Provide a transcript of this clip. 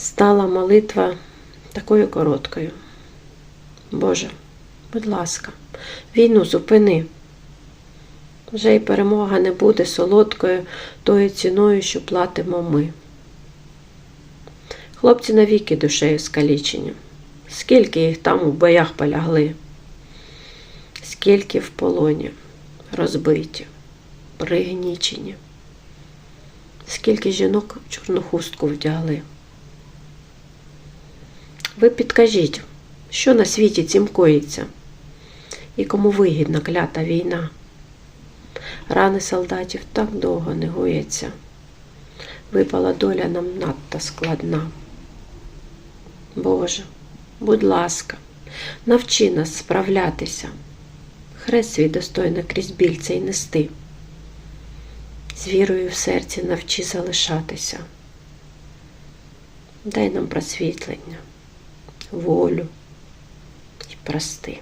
стала молитва такою короткою. Боже, будь ласка, війну зупини. Вже й перемога не буде солодкою тою ціною, що платимо ми. Хлопці навіки душею скалічені. Скільки їх там у боях полягли, скільки в полоні розбиті, пригнічені, скільки жінок чорну хустку вдягли. Ви підкажіть, що на світі цім коїться, і кому вигідна клята війна. Рани солдатів так довго не гояться. Випала доля нам надто складна. Боже, будь ласка, навчи нас справлятися, хрест свій достойно крізь біль цей нести. З вірою в серці навчи залишатися. Дай нам просвітлення, волю і прости.